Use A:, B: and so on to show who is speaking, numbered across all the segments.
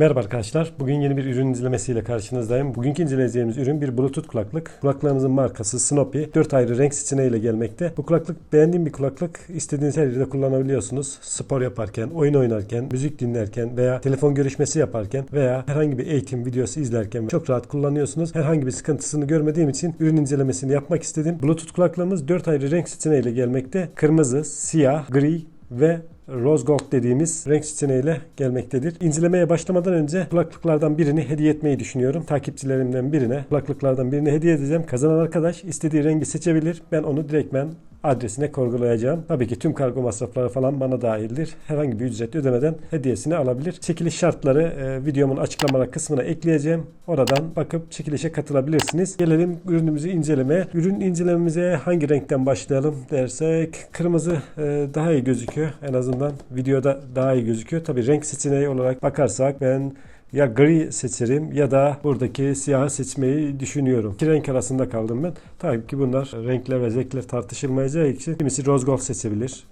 A: Merhaba arkadaşlar. Bugün yeni bir ürün incelemesiyle karşınızdayım. Bugünkü inceleyeceğimiz ürün bir Bluetooth kulaklık. Kulaklığımızın markası Snoopy. 4 ayrı renk seçeneğiyle gelmekte. Bu kulaklık beğendiğim bir kulaklık. İstediğiniz her yerde kullanabiliyorsunuz. Spor yaparken, oyun oynarken, müzik dinlerken veya telefon görüşmesi yaparken veya herhangi bir eğitim videosu izlerken çok rahat kullanıyorsunuz. Herhangi bir sıkıntısını görmediğim için ürün incelemesini yapmak istedim. Bluetooth kulaklığımız 4 ayrı renk seçeneğiyle gelmekte. Kırmızı, siyah, gri ve Rose Gold dediğimiz renk seçeneğiyle gelmektedir. İncelemeye başlamadan önce kulaklıklardan birini hediye etmeyi düşünüyorum. Takipçilerimden birine kulaklıklardan birini hediye edeceğim. Kazanan arkadaş istediği rengi seçebilir. Ben onu direktmen adresine kurgulayacağım. Tabii ki tüm kargo masrafları falan bana dahildir. Herhangi bir ücret ödemeden hediyesini alabilir. Çekiliş şartları e, videomun açıklamalar kısmına ekleyeceğim. Oradan bakıp çekilişe katılabilirsiniz. Gelelim ürünümüzü incelemeye. Ürün incelememize hangi renkten başlayalım dersek kırmızı e, daha iyi gözüküyor. En azından videoda daha iyi gözüküyor. Tabii renk seçeneği olarak bakarsak ben ya gri seçerim ya da buradaki siyahı seçmeyi düşünüyorum. İki renk arasında kaldım ben. Tabii ki bunlar renkler ve zevkler tartışılmayacağı için kimisi rose gold seçebilir.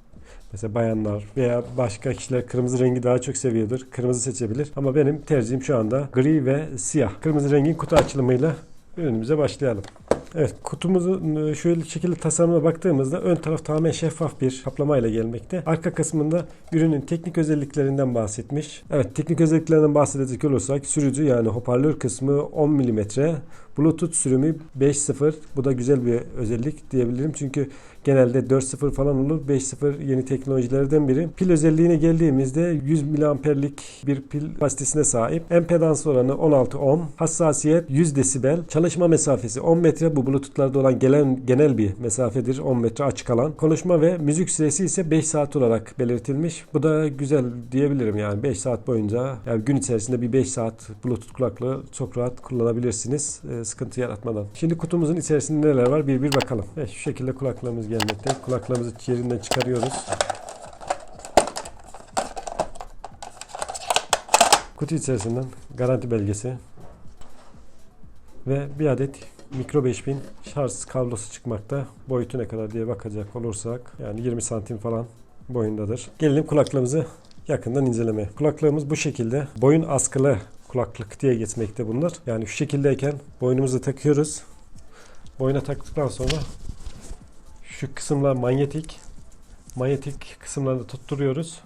A: Mesela bayanlar veya başka kişiler kırmızı rengi daha çok seviyordur. Kırmızı seçebilir. Ama benim tercihim şu anda gri ve siyah. Kırmızı rengin kutu açılımıyla ürünümüze başlayalım. Evet kutumuzun e, şöyle şekilde tasarımına baktığımızda ön taraf tamamen şeffaf bir kaplamayla gelmekte. Arka kısmında ürünün teknik özelliklerinden bahsetmiş. Evet teknik özelliklerinden bahsedecek olursak sürücü yani hoparlör kısmı 10 mm. Bluetooth sürümü 5.0. Bu da güzel bir özellik diyebilirim. Çünkü genelde 4.0 falan olur. 5.0 yeni teknolojilerden biri. Pil özelliğine geldiğimizde 100 miliamperlik bir pil kapasitesine sahip. Empedans oranı 16 ohm. Hassasiyet 100 desibel. Çalışma mesafesi 10 metre. Bu Bluetooth'larda olan gelen genel bir mesafedir. 10 metre açık alan. Konuşma ve müzik süresi ise 5 saat olarak belirtilmiş. Bu da güzel diyebilirim yani 5 saat boyunca yani gün içerisinde bir 5 saat Bluetooth kulaklığı çok rahat kullanabilirsiniz. Ee, sıkıntı yaratmadan. Şimdi kutumuzun içerisinde neler var bir bir bakalım. Evet, şu şekilde kulaklığımız gelmekte. Kulaklığımızı yerinden çıkarıyoruz. Kutu içerisinden garanti belgesi ve bir adet mikro 5000 şarj kablosu çıkmakta. Boyutu ne kadar diye bakacak olursak yani 20 santim falan boyundadır. Gelelim kulaklığımızı yakından incelemeye. Kulaklığımız bu şekilde. Boyun askılı kulaklık diye geçmekte bunlar. Yani şu şekildeyken boynumuzu takıyoruz. Boyuna taktıktan sonra şu kısımlar manyetik. Manyetik kısımlarını tutturuyoruz.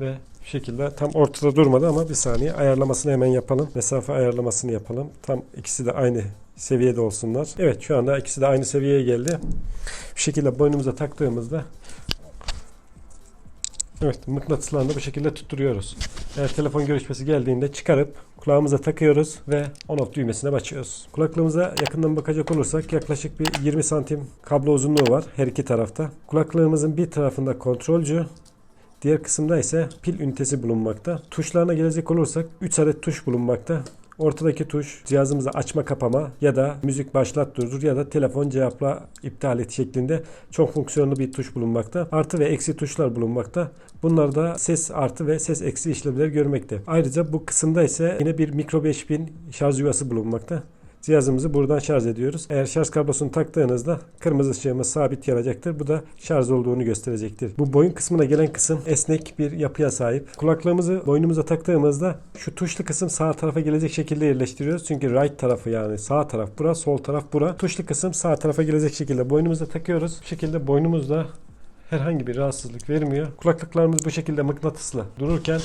A: Ve şu şekilde tam ortada durmadı ama bir saniye ayarlamasını hemen yapalım. Mesafe ayarlamasını yapalım. Tam ikisi de aynı seviyede olsunlar. Evet şu anda ikisi de aynı seviyeye geldi. Bu şekilde boynumuza taktığımızda Evet mıknatıslarını bu şekilde tutturuyoruz. Eğer telefon görüşmesi geldiğinde çıkarıp kulağımıza takıyoruz ve on off düğmesine basıyoruz. Kulaklığımıza yakından bakacak olursak yaklaşık bir 20 santim kablo uzunluğu var her iki tarafta. Kulaklığımızın bir tarafında kontrolcü, diğer kısımda ise pil ünitesi bulunmakta. Tuşlarına gelecek olursak 3 adet tuş bulunmakta. Ortadaki tuş cihazımızı açma kapama ya da müzik başlat durdur ya da telefon cevapla iptal et şeklinde çok fonksiyonlu bir tuş bulunmakta. Artı ve eksi tuşlar bulunmakta. Bunlarda ses artı ve ses eksi işlevler görmekte. Ayrıca bu kısımda ise yine bir mikro 5000 şarj yuvası bulunmakta. Cihazımızı buradan şarj ediyoruz. Eğer şarj kablosunu taktığınızda kırmızı ışığımız sabit yanacaktır. Bu da şarj olduğunu gösterecektir. Bu boyun kısmına gelen kısım esnek bir yapıya sahip. Kulaklığımızı boynumuza taktığımızda şu tuşlu kısım sağ tarafa gelecek şekilde yerleştiriyoruz. Çünkü right tarafı yani sağ taraf bura, sol taraf bura. Tuşlu kısım sağ tarafa gelecek şekilde boynumuza takıyoruz. Bu şekilde boynumuzda herhangi bir rahatsızlık vermiyor. Kulaklıklarımız bu şekilde mıknatısla dururken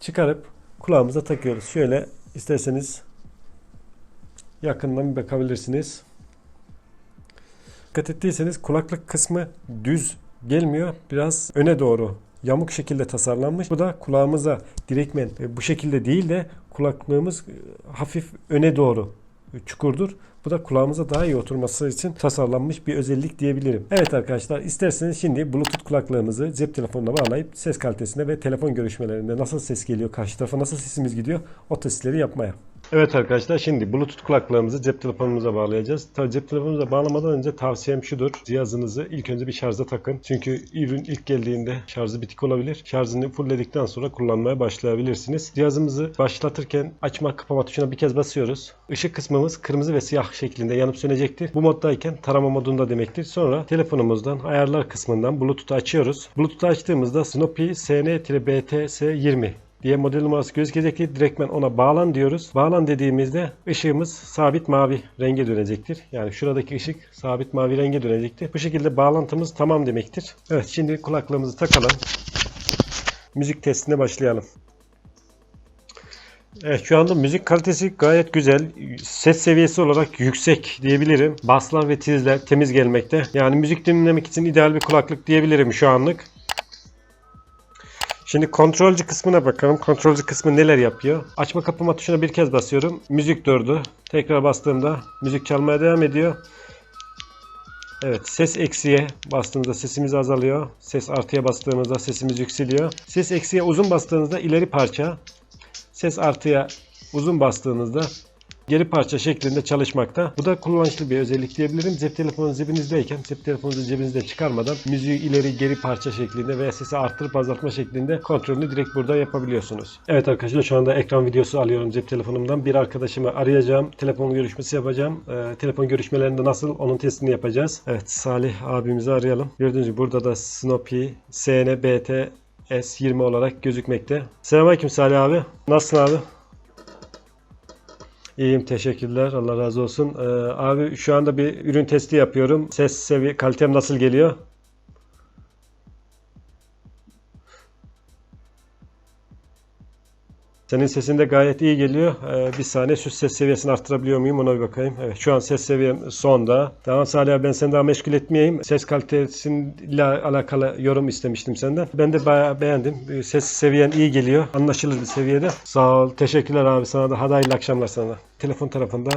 A: çıkarıp kulağımıza takıyoruz. Şöyle isterseniz yakından bir bakabilirsiniz. Dikkat ettiyseniz kulaklık kısmı düz gelmiyor. Biraz öne doğru yamuk şekilde tasarlanmış. Bu da kulağımıza direktmen e, bu şekilde değil de kulaklığımız e, hafif öne doğru çukurdur. Bu da kulağımıza daha iyi oturması için tasarlanmış bir özellik diyebilirim. Evet arkadaşlar isterseniz şimdi Bluetooth kulaklığımızı cep telefonuna bağlayıp ses kalitesine ve telefon görüşmelerinde nasıl ses geliyor, karşı tarafa nasıl sesimiz gidiyor o testleri yapmaya. Evet arkadaşlar şimdi Bluetooth kulaklığımızı cep telefonumuza bağlayacağız. Tabii cep telefonumuza bağlamadan önce tavsiyem şudur. Cihazınızı ilk önce bir şarja takın. Çünkü ürün ilk geldiğinde şarjı bitik olabilir. Şarjını fullledikten sonra kullanmaya başlayabilirsiniz. Cihazımızı başlatırken açma kapama tuşuna bir kez basıyoruz. Işık kısmımız kırmızı ve siyah şeklinde yanıp sönecektir. Bu moddayken tarama modunda demektir. Sonra telefonumuzdan ayarlar kısmından Bluetooth'u açıyoruz. Bluetooth'u açtığımızda Snoopy SN-BTS20 diye model numarası gözükecektir. Direktmen ona bağlan diyoruz. Bağlan dediğimizde ışığımız sabit mavi renge dönecektir. Yani şuradaki ışık sabit mavi renge dönecektir. Bu şekilde bağlantımız tamam demektir. Evet şimdi kulaklığımızı takalım. Müzik testine başlayalım. Evet şu anda müzik kalitesi gayet güzel. Ses seviyesi olarak yüksek diyebilirim. Baslar ve tizler temiz gelmekte. Yani müzik dinlemek için ideal bir kulaklık diyebilirim şu anlık. Şimdi kontrolcü kısmına bakalım. Kontrolcü kısmı neler yapıyor? Açma kapama tuşuna bir kez basıyorum. Müzik durdu. Tekrar bastığımda müzik çalmaya devam ediyor. Evet ses eksiye bastığımızda sesimiz azalıyor. Ses artıya bastığımızda sesimiz yükseliyor. Ses eksiye uzun bastığınızda ileri parça. Ses artıya uzun bastığınızda geri parça şeklinde çalışmakta. Bu da kullanışlı bir özellik diyebilirim. Cep telefonunuz cebinizdeyken cep telefonunuzu cebinizden çıkarmadan müziği ileri geri parça şeklinde veya sesi arttırıp azaltma şeklinde kontrolünü direkt burada yapabiliyorsunuz. Evet arkadaşlar şu anda ekran videosu alıyorum cep telefonumdan. Bir arkadaşımı arayacağım. Telefon görüşmesi yapacağım. Ee, telefon görüşmelerinde nasıl onun testini yapacağız. Evet Salih abimizi arayalım. Gördüğünüz gibi burada da Snoopy SNBT S20 olarak gözükmekte. Selamünaleyküm Salih abi. Nasılsın abi? İyiyim teşekkürler. Allah razı olsun. Ee, abi şu anda bir ürün testi yapıyorum. Ses seviye kalitem nasıl geliyor? Senin sesin de gayet iyi geliyor. Ee, bir saniye şu ses seviyesini arttırabiliyor muyum ona bir bakayım. Evet şu an ses seviyem sonda. Tamam Salih abi ben seni daha meşgul etmeyeyim. Ses kalitesiyle alakalı yorum istemiştim senden. Ben de bayağı beğendim. Ee, Ses seviyen iyi geliyor. Anlaşılır bir seviyede. Sağ ol. Teşekkürler abi sana da. Hadi hayırlı akşamlar sana. Telefon tarafında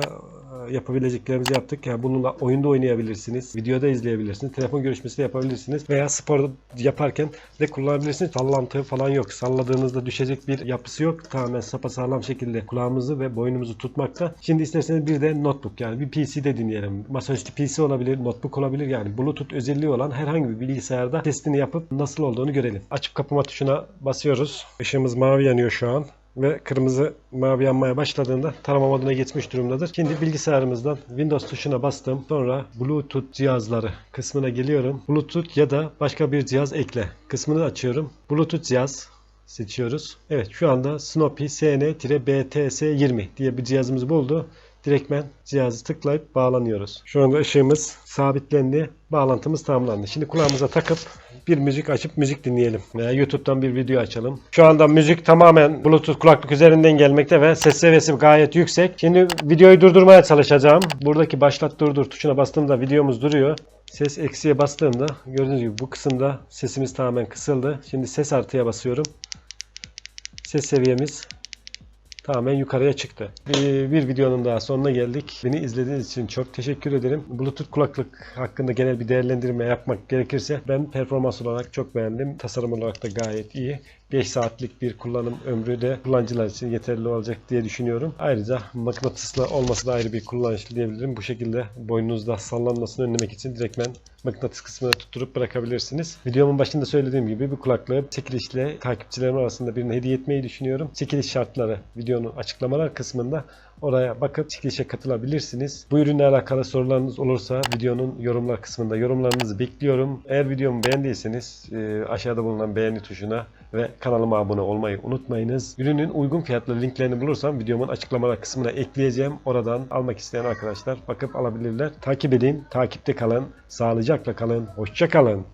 A: yapabileceklerimizi yaptık. Yani bununla oyunda oynayabilirsiniz. Videoda izleyebilirsiniz. Telefon görüşmesi de yapabilirsiniz. Veya spor yaparken de kullanabilirsiniz. Sallantı falan yok. Salladığınızda düşecek bir yapısı yok. Tamamen sapasağlam şekilde kulağımızı ve boynumuzu tutmakta. Şimdi isterseniz bir de notebook yani bir PC'de dinleyelim. Masaüstü PC olabilir, notebook olabilir. Yani Bluetooth özelliği olan herhangi bir bilgisayarda testini yapıp nasıl olduğunu görelim. Açıp kapama tuşuna basıyoruz. Işığımız mavi yanıyor şu an ve kırmızı mavi yanmaya başladığında tarama moduna geçmiş durumdadır. Şimdi bilgisayarımızdan Windows tuşuna bastım. Sonra Bluetooth cihazları kısmına geliyorum. Bluetooth ya da başka bir cihaz ekle kısmını açıyorum. Bluetooth cihaz seçiyoruz. Evet şu anda Snoopy SN-BTS20 diye bir cihazımız buldu. Direktmen cihazı tıklayıp bağlanıyoruz. Şu anda ışığımız sabitlendi. Bağlantımız tamamlandı. Şimdi kulağımıza takıp bir müzik açıp müzik dinleyelim. Veya YouTube'dan bir video açalım. Şu anda müzik tamamen Bluetooth kulaklık üzerinden gelmekte ve ses seviyesi gayet yüksek. Şimdi videoyu durdurmaya çalışacağım. Buradaki başlat durdur tuşuna bastığımda videomuz duruyor. Ses eksiye bastığımda gördüğünüz gibi bu kısımda sesimiz tamamen kısıldı. Şimdi ses artıya basıyorum. Ses seviyemiz tamamen yukarıya çıktı. Bir, videonun daha sonuna geldik. Beni izlediğiniz için çok teşekkür ederim. Bluetooth kulaklık hakkında genel bir değerlendirme yapmak gerekirse ben performans olarak çok beğendim. Tasarım olarak da gayet iyi. 5 saatlik bir kullanım ömrü de kullanıcılar için yeterli olacak diye düşünüyorum. Ayrıca mıknatıslı olması da ayrı bir kullanışlı diyebilirim. Bu şekilde boynunuzda sallanmasını önlemek için direktmen mıknatıs kısmına tutturup bırakabilirsiniz. Videomun başında söylediğim gibi bu kulaklığı çekilişle takipçilerim arasında birine hediye etmeyi düşünüyorum. Çekiliş şartları videonun açıklamalar kısmında Oraya bakıp çekilişe katılabilirsiniz. Bu ürünle alakalı sorularınız olursa videonun yorumlar kısmında yorumlarınızı bekliyorum. Eğer videomu beğendiyseniz e, aşağıda bulunan beğeni tuşuna ve kanalıma abone olmayı unutmayınız. Ürünün uygun fiyatlı linklerini bulursam videomun açıklamalar kısmına ekleyeceğim. Oradan almak isteyen arkadaşlar bakıp alabilirler. Takip edin, takipte kalın, sağlıcakla kalın, hoşça kalın.